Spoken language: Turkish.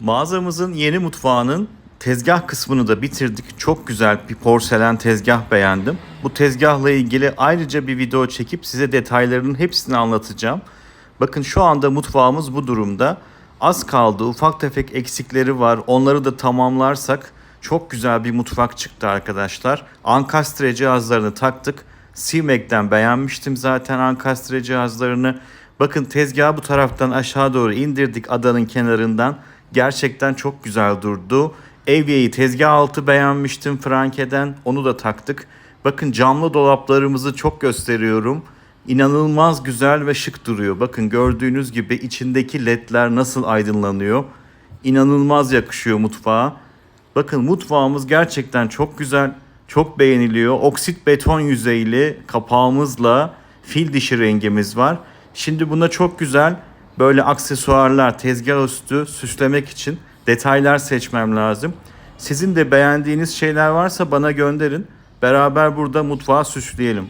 Mağazamızın yeni mutfağının tezgah kısmını da bitirdik. Çok güzel bir porselen tezgah beğendim. Bu tezgahla ilgili ayrıca bir video çekip size detaylarının hepsini anlatacağım. Bakın şu anda mutfağımız bu durumda. Az kaldı, ufak tefek eksikleri var. Onları da tamamlarsak çok güzel bir mutfak çıktı arkadaşlar. Ankastre cihazlarını taktık. CMAC'den beğenmiştim zaten ankastre cihazlarını. Bakın tezgahı bu taraftan aşağı doğru indirdik adanın kenarından. Gerçekten çok güzel durdu. Evye'yi tezgah altı beğenmiştim Franke'den. Onu da taktık. Bakın camlı dolaplarımızı çok gösteriyorum. İnanılmaz güzel ve şık duruyor. Bakın gördüğünüz gibi içindeki ledler nasıl aydınlanıyor. İnanılmaz yakışıyor mutfağa. Bakın mutfağımız gerçekten çok güzel. Çok beğeniliyor. Oksit beton yüzeyli kapağımızla fil dişi rengimiz var. Şimdi buna çok güzel böyle aksesuarlar, tezgah üstü süslemek için detaylar seçmem lazım. Sizin de beğendiğiniz şeyler varsa bana gönderin. Beraber burada mutfağı süsleyelim.